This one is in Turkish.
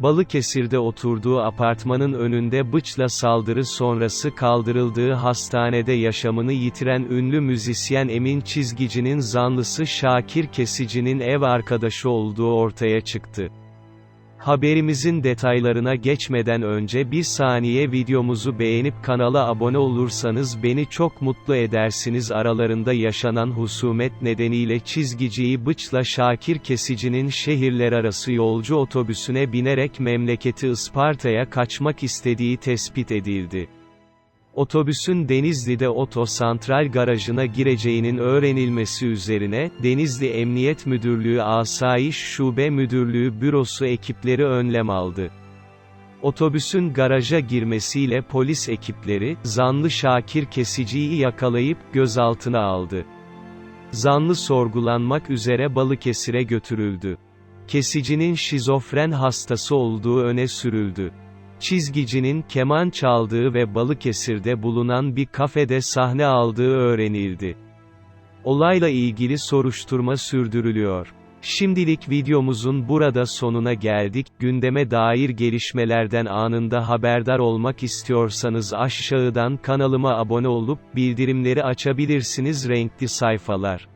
Balıkesir'de oturduğu apartmanın önünde bıçla saldırı sonrası kaldırıldığı hastanede yaşamını yitiren ünlü müzisyen Emin Çizgici'nin zanlısı Şakir Kesici'nin ev arkadaşı olduğu ortaya çıktı. Haberimizin detaylarına geçmeden önce bir saniye videomuzu beğenip kanala abone olursanız beni çok mutlu edersiniz aralarında yaşanan husumet nedeniyle çizgiciyi bıçla Şakir Kesici'nin şehirler arası yolcu otobüsüne binerek memleketi Isparta'ya kaçmak istediği tespit edildi. Otobüsün Denizli'de otosantral garajına gireceğinin öğrenilmesi üzerine, Denizli Emniyet Müdürlüğü Asayiş Şube Müdürlüğü Bürosu ekipleri önlem aldı. Otobüsün garaja girmesiyle polis ekipleri, zanlı Şakir Kesici'yi yakalayıp, gözaltına aldı. Zanlı sorgulanmak üzere Balıkesir'e götürüldü. Kesicinin şizofren hastası olduğu öne sürüldü. Çizgicinin keman çaldığı ve Balıkesir'de bulunan bir kafede sahne aldığı öğrenildi. Olayla ilgili soruşturma sürdürülüyor. Şimdilik videomuzun burada sonuna geldik. Gündeme dair gelişmelerden anında haberdar olmak istiyorsanız aşağıdan kanalıma abone olup bildirimleri açabilirsiniz renkli sayfalar.